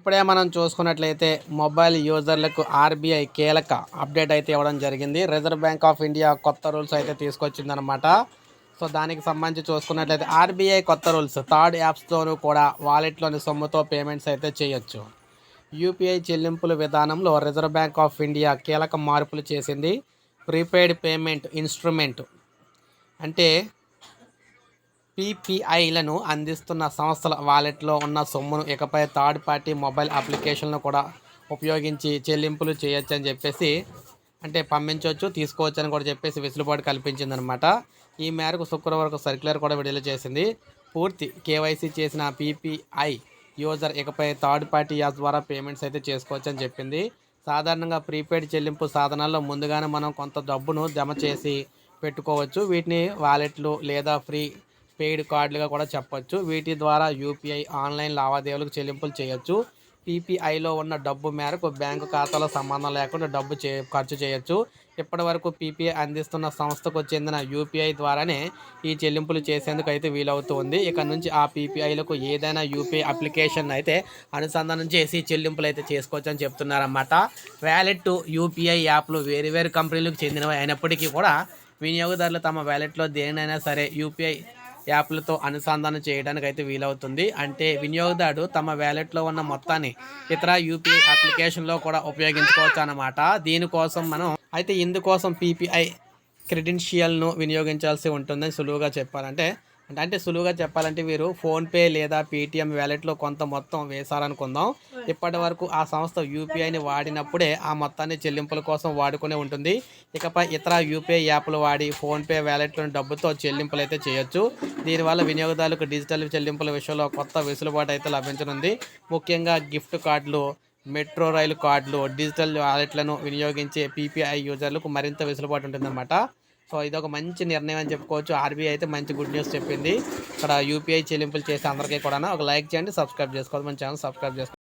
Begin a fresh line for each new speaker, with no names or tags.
ఇప్పుడే మనం చూసుకున్నట్లయితే మొబైల్ యూజర్లకు ఆర్బీఐ కీలక అప్డేట్ అయితే ఇవ్వడం జరిగింది. రిజర్వ్ బ్యాంక్ ఆఫ్ ఇండియా కొత్త రూల్స్ అయితే తీసుకొచ్చిందనమాట సో దానికి సంబంధించి చూసుకున్నట్లయితే ఆర్బీఐ కొత్త రూల్స్ థర్డ్ యాప్స్తోనూ కూడా వాలెట్లోని సొమ్ముతో పేమెంట్స్ అయితే చేయొచ్చు. యూపీఐ చెల్లింపుల విధానంలో రిజర్వ్ బ్యాంక్ ఆఫ్ ఇండియా కీలక మార్పులు చేసింది. ప్రీపెయిడ్ పేమెంట్ ఇన్స్ట్రుమెంట్ అంటే పీపీఐలను అందిస్తున్న సంస్థల వాలెట్లో ఉన్న సొమ్మును ఇకపై థర్డ్ పార్టీ మొబైల్ అప్లికేషన్లను కూడా ఉపయోగించి చెల్లింపులు చేయొచ్చు అని చెప్పేసి అంటే పంపించవచ్చు తీసుకోవచ్చు అని కూడా చెప్పేసి వెసులుబాటు కల్పించిందనమాట. ఈ మేరకు శుక్రవారం సర్క్యులర్ కూడా విడుదల చేసింది. పూర్తి కేవైసీ చేసిన పీపీఐ యూజర్ ఇకపై థర్డ్ పార్టీ యాప్ ద్వారా పేమెంట్స్ అయితే చేసుకోవచ్చు అని చెప్పింది. సాధారణంగా ప్రీపెయిడ్ చెల్లింపు సాధనాల్లో ముందుగానే మనం కొంత డబ్బును జమ చేసి పెట్టుకోవచ్చు. వీటిని వాలెట్లు లేదా ఫ్రీ పెయిడ్ కార్డులుగా కూడా చెప్పొచ్చు. వీటి ద్వారా యూపీఐ ఆన్లైన్ లావాదేవీలకు చెల్లింపులు చేయొచ్చు. పీపీఐలో ఉన్న డబ్బు మేరకు బ్యాంకు ఖాతాలో సంబంధం లేకుండా డబ్బు చే ఖర్చు చేయొచ్చు. ఇప్పటి వరకు పీపీఐ అందిస్తున్న సంస్థకు చెందిన యూపీఐ ద్వారానే ఈ చెల్లింపులు చేసేందుకు అయితే వీలవుతుంది ఇక నుంచి ఆ పీపీఐలకు ఏదైనా యూపీఐ అప్లికేషన్ అయితే అనుసంధానం చేసి చెల్లింపులు అయితే చేసుకోవచ్చు అని చెప్తున్నారన్నమాట. వ్యాలెట్ యూపీఐ యాప్లు వేరు వేరు కంపెనీలకు చెందినవి అయినప్పటికీ కూడా వినియోగదారులు తమ వ్యాలెట్లో దేనినైనా సరే యూపీఐ యాప్లతో అనుసంధానం చేయడానికి అయితే వీలవుతుంది. అంటే వినియోగదారుడు తమ వ్యాలెట్లో ఉన్న మొత్తాన్ని ఇతర యూపీఐ అప్లికేషన్లో కూడా ఉపయోగించుకోవచ్చు అనమాట దీనికోసం మనం అయితే ఇందుకోసం పీపీఐ క్రెడెన్షియల్ను వినియోగించాల్సి ఉంటుందని సులువుగా చెప్పాలంటే అంటే అంటే సులువుగా చెప్పాలంటే వీరు ఫోన్పే లేదా పేటిఎం వ్యాలెట్లో కొంత మొత్తం వేశారనుకుందాం. ఇప్పటి వరకు ఆ సంస్థ యూపీఐని వాడినప్పుడే ఆ మొత్తాన్ని చెల్లింపుల కోసం వాడుకునే ఉంటుంది. ఇకపై ఇతర యూపీఐ యాప్లు వాడి ఫోన్పే వ్యాలెట్లోని డబ్బుతో చెల్లింపులు అయితే చేయొచ్చు. దీనివల్ల వినియోగదారులకు డిజిటల్ చెల్లింపుల విషయంలో కొత్త వెసులుబాటు అయితే లభించనుంది. ముఖ్యంగా గిఫ్ట్ కార్డులు మెట్రో రైలు కార్డులు డిజిటల్ వాలెట్లను వినియోగించే పీపీఐ యూజర్లకు మరింత వెసులుబాటు ఉంటుందన్నమాట. సో ఇది ఒక మంచి నిర్ణయం అని చెప్పుకోవచ్చు. ఆర్బీఐ అయితే మంచి గుడ్ న్యూస్ చెప్పింది. ఇక్కడ యూపీఐ చెల్లింపులు చేసే అందరికీ కూడా ఒక లైక్ చేయండి సబ్స్క్రైబ్ చేసుకోవాలి మన ఛానల్ సబ్స్క్రైబ్ చేసుకోండి